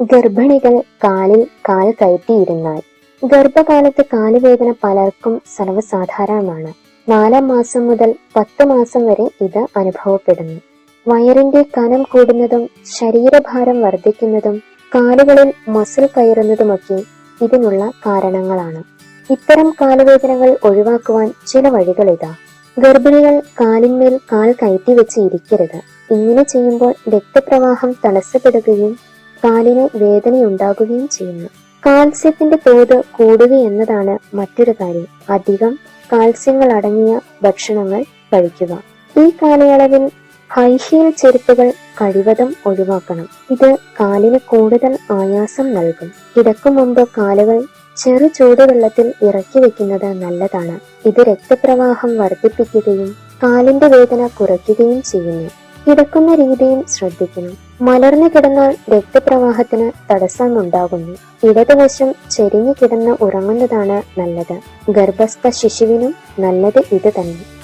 ഗർഭിണികൾ കാലിൽ കാൽ കയറ്റിയിരുന്നാൽ. ഗർഭകാലത്ത് കാലുവേദന പലർക്കും സർവസാധാരണമാണ്. നാലാം മാസം മുതൽ പത്ത് മാസം വരെ ഇത് അനുഭവപ്പെടുന്നു. വയറിന്റെ കനം കൂടുന്നതും ശരീരഭാരം വർദ്ധിക്കുന്നതും കാലുകളിൽ മസിൽ കയറുന്നതുമൊക്കെ ഇതിനുള്ള കാരണങ്ങളാണ്. ഇത്തരം കാലുവേദനകൾ ഒഴിവാക്കുവാൻ ചില വഴികൾ ഇതാ. ഗർഭിണികൾ കാലിന്മേൽ കാൽ കയറ്റി വെച്ച് ഇരിക്കരുത്. ഇങ്ങനെ ചെയ്യുമ്പോൾ രക്തപ്രവാഹം തടസ്സപ്പെടുകയും കാലിന് വേദനയുണ്ടാകുകയും ചെയ്യുന്നു. കാൽസ്യത്തിന്റെ തോത് കൂടുകയെന്നതാണ് മറ്റൊരു കാര്യം. അധികം കാൽസ്യങ്ങൾ അടങ്ങിയ ഭക്ഷണങ്ങൾ കഴിക്കുക. ഈ കാലയളവിൽ ഹൈ ഹീൽ ചെരുപ്പുകൾ കഴിവതും ഒഴിവാക്കണം. ഇത് കാലിന് കൂടുതൽ ആയാസം നൽകും. കിടക്കും മുമ്പ് കാലുകൾ ചെറു ചൂടുവെള്ളത്തിൽ ഇറക്കി വെക്കുന്നത് നല്ലതാണ്. ഇത് രക്തപ്രവാഹം വർദ്ധിപ്പിക്കുകയും കാലിന്റെ വേദന കുറയ്ക്കുകയും ചെയ്യുന്നു. കിടക്കുന്ന രീതിയും ശ്രദ്ധിക്കണം. മലർന്നു കിടന്നാൽ രക്തപ്രവാഹത്തിന് തടസ്സമുണ്ടാകുന്നു. ഇടതുവശം ചെരിഞ്ഞു കിടന്ന് ഉറങ്ങുന്നതാണ് നല്ലത്. ഗർഭസ്ഥ ശിശുവിനും നല്ലത് ഇത് തന്നെ.